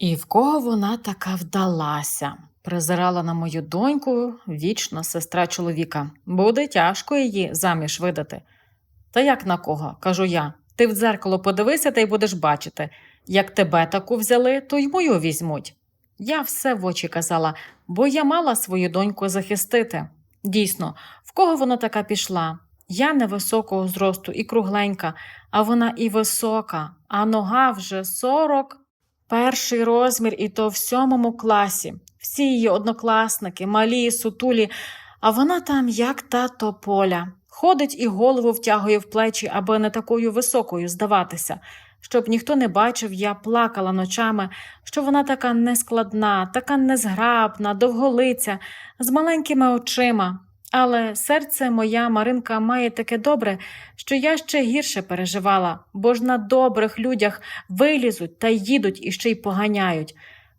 І в кого вона така вдалася? Призирала на мою доньку вічна сестра чоловіка. Буде тяжко її заміж видати. Та як на кого? кажу я. Ти в дзеркало подивися та й будеш бачити. Як тебе таку взяли, то й мою візьмуть. Я все в очі казала, бо я мала свою доньку захистити. Дійсно, в кого вона така пішла? Я невисокого зросту і кругленька, а вона і висока, а нога вже сорок. Перший розмір, і то в сьомому класі. Всі її однокласники, малі, сутулі, а вона там, як та тополя. Ходить і голову втягує в плечі, аби не такою високою здаватися. Щоб ніхто не бачив, я плакала ночами, що вона така нескладна, така незграбна, довголиця, з маленькими очима. Але серце моя Маринка має таке добре, що я ще гірше переживала, бо ж на добрих людях вилізуть та їдуть і ще й поганяють.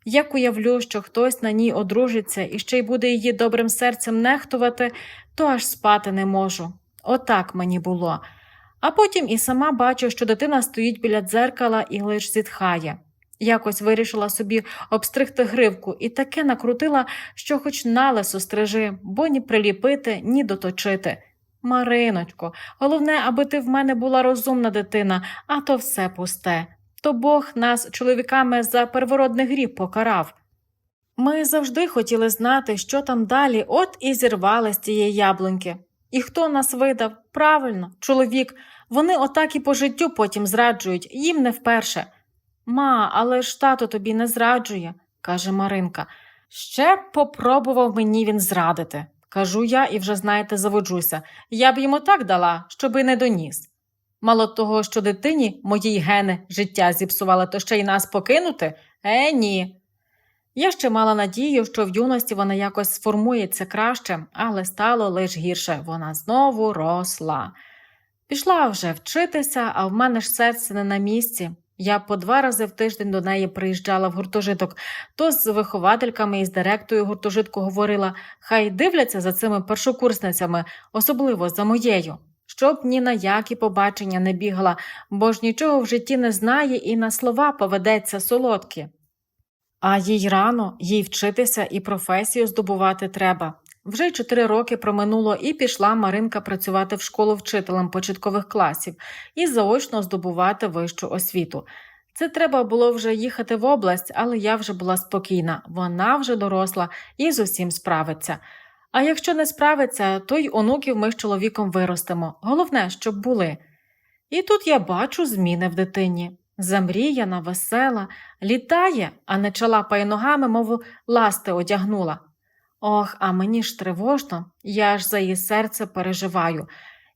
Як уявлю, що хтось на ній одружиться і ще й буде її добрим серцем нехтувати, то аж спати не можу. Отак мені було. А потім і сама бачу, що дитина стоїть біля дзеркала і лиш зітхає. Якось вирішила собі обстригти гривку і таке накрутила, що хоч на лесо стрижи, бо ні приліпити, ні доточити. Мариночко, головне, аби ти в мене була розумна дитина, а то все пусте. То Бог нас чоловіками за первородний гріб покарав. Ми завжди хотіли знати, що там далі, от і зірвали з цієї яблуньки. І хто нас видав? Правильно, чоловік. Вони отак і по життю потім зраджують, їм не вперше. Ма, але ж тато тобі не зраджує, каже Маринка. Ще б попробував мені він зрадити. Кажу я і вже, знаєте, заводжуся. Я б йому так дала, щоби не доніс. Мало того, що дитині моїй гени життя зіпсували, то ще й нас покинути? Е, ні. Я ще мала надію, що в юності вона якось сформується краще, але стало лише гірше вона знову росла. Пішла вже вчитися, а в мене ж серце не на місці. Я по два рази в тиждень до неї приїжджала в гуртожиток, то з виховательками і з директорою гуртожитку говорила, хай дивляться за цими першокурсницями, особливо за моєю, щоб ні на які побачення не бігала, бо ж нічого в житті не знає і на слова поведеться солодкі. А їй рано, їй вчитися і професію здобувати треба. Вже чотири роки проминуло, і пішла Маринка працювати в школу вчителем початкових класів і заочно здобувати вищу освіту. Це треба було вже їхати в область, але я вже була спокійна, вона вже доросла і з усім справиться. А якщо не справиться, то й онуків ми з чоловіком виростемо. Головне, щоб були. І тут я бачу зміни в дитині. Замріяна, весела, літає, а не чалапає ногами, мов ласти одягнула. Ох, а мені ж тривожно, я аж за її серце переживаю.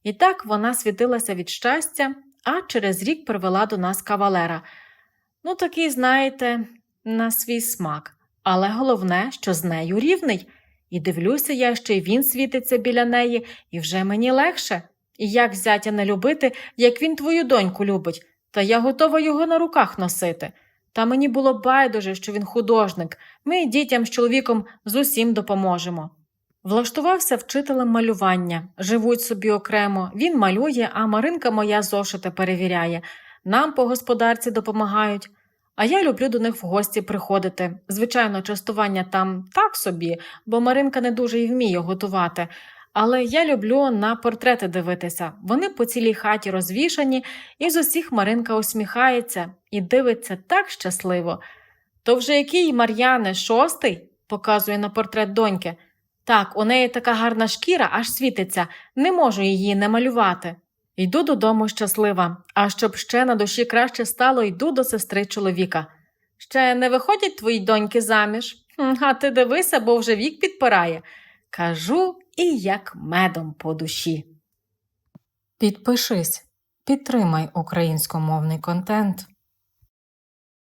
І так вона світилася від щастя, а через рік привела до нас кавалера. Ну, такий, знаєте, на свій смак. Але головне, що з нею рівний. І дивлюся я, що й він світиться біля неї, і вже мені легше. І як зятя не любити, як він твою доньку любить, та я готова його на руках носити. Та мені було байдуже, що він художник. Ми дітям з чоловіком з усім допоможемо. Влаштувався вчителем малювання, живуть собі окремо. Він малює, а Маринка моя зошити перевіряє. Нам по господарці допомагають. А я люблю до них в гості приходити. Звичайно, частування там так собі, бо Маринка не дуже й вміє готувати. Але я люблю на портрети дивитися. Вони по цілій хаті розвішані, і з усіх Маринка усміхається і дивиться так щасливо. То вже який Мар'яне шостий? показує на портрет доньки. Так, у неї така гарна шкіра, аж світиться, не можу її не малювати. Йду додому щаслива, а щоб ще на душі краще стало, йду до сестри чоловіка. Ще не виходять твої доньки заміж? А ти дивися, бо вже вік підпирає. Кажу і як медом по душі. Підпишись, підтримай українськомовний контент.